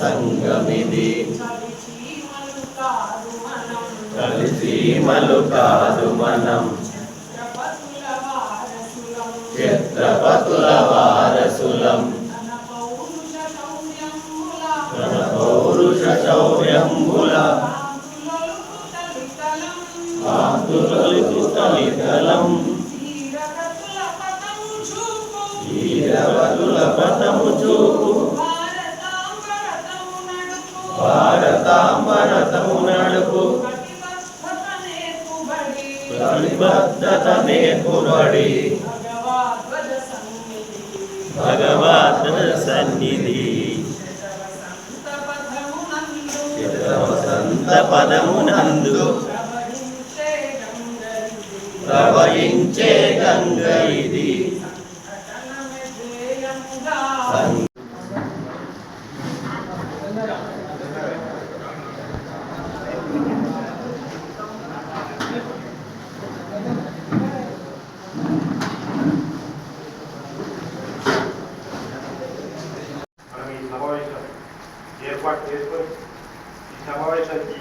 సంగమిది. చలిచీమలు కాదు మనం ఛత్రపతుల వారసులం పౌరుష శౌర్యంబుల తలితలం వీరవతుల పదము చూపు. భారతాంబరతము నడుపు ప్రతిబద్ధత నేర్పుబడి సన్నిధి. సంత పదము నందు ప్రవహించే ప్రవహించే గంగ ఇది సంఘటనమే ధ్యేయముగా సం- మనం ఈ సమావేశం ఏర్పాటు చేసుకొని ఈ సమావేశానికి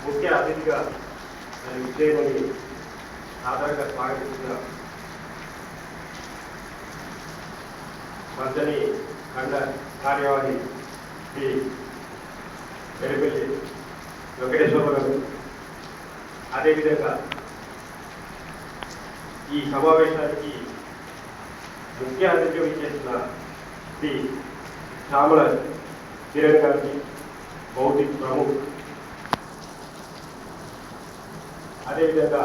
ముఖ్య అతిథిగా నేను విజయమని సాధారణంగా స్వాగతిస్తున్న మద్దని ఖండ కార్యవాహి శ్రీ వెలిపల్లి వెంకటేశ్వరరావు అదేవిధంగా ఈ సమావేశానికి ముఖ్య అతిథిగా విచ్చేసిన శ్రీ శ్యామల కిరణ్ గారికి భౌతిక్ ప్రముఖ్. అదేవిధంగా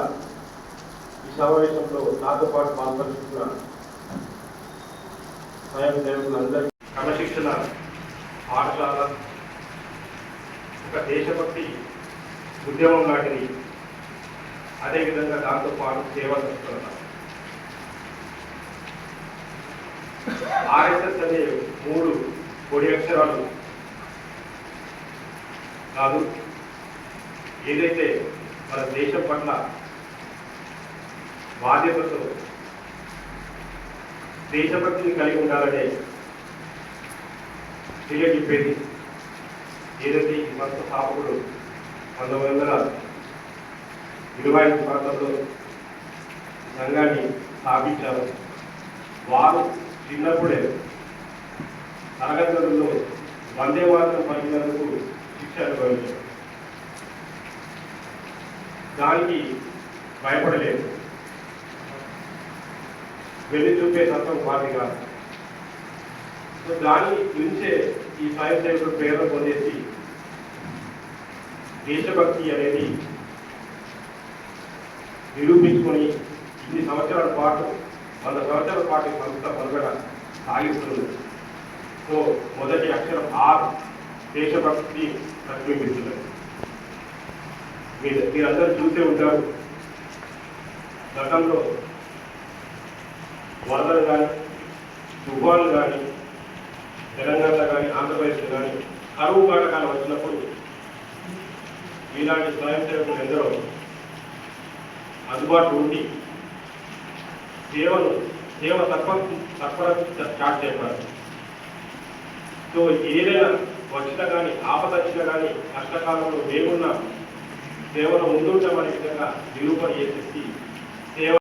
ఈ సమావేశంలో నాతో పాటు పాల్పంచుకున్న స్వయం సేవకులందరికీ క్రమశిక్షణ పాఠశాల ఒక దేశభక్తి ఉద్యమం లాంటిది. అదేవిధంగా దాంతో పాటు సేవా తత్పరత ఆర్ఎస్ఎస్ అనే మూడు కొడి అక్షరాలు కాదు. ఏదైతే మన దేశం పట్ల బాధ్యతతో దేశభక్తిని కలిగి ఉండాలనే తెలియజెప్పేది ఏదైతే ఈ మత స్థాపకుడు పంతొమ్మిది వందల ఇరవై ఐదు ప్రాంతంలో సంఘాన్ని స్థాపించారు. వారు చిన్నప్పుడే తరగతులలో వందే మాత్రం పలికినందుకు దానికి భయపడలేదు. వెళ్ళి చూపే తత్వం మాది కాదు. సో దాని నుంచే ఈ సాయి సేవకుడు ప్రేరణ పొందేసి దేశభక్తి అనేది నిరూపించుకొని ఇన్ని సంవత్సరాల పాటు వంద సంవత్సరాల పాటు సంస్థ మనుగడ సాగిస్తుంది సో మొదటి అక్షరం ఆర్. దేశభక్తి ప్రతిబింబిస్తున్నది మీరు మీరందరూ చూసే ఉంటారు. గతంలో వరదలు కానీ తుఫాన్లు కానీ తెలంగాణలో కానీ ఆంధ్రప్రదేశ్లో కానీ కరువు కాటకాలు వచ్చినప్పుడు ఇలాంటి స్వయం సేవకులు ఎందరో అందుబాటులో ఉండి సేవను సేవ తప్ప తప్ప స్టార్ట్ చేయబడాలి సో ఏదైనా వచ్చినా కానీ ఆపద వచ్చినా కానీ కష్టకాలంలో దేవున్న సేవలో ముందుంటామనే విధంగా నిరూపణ చేసేసి సేవ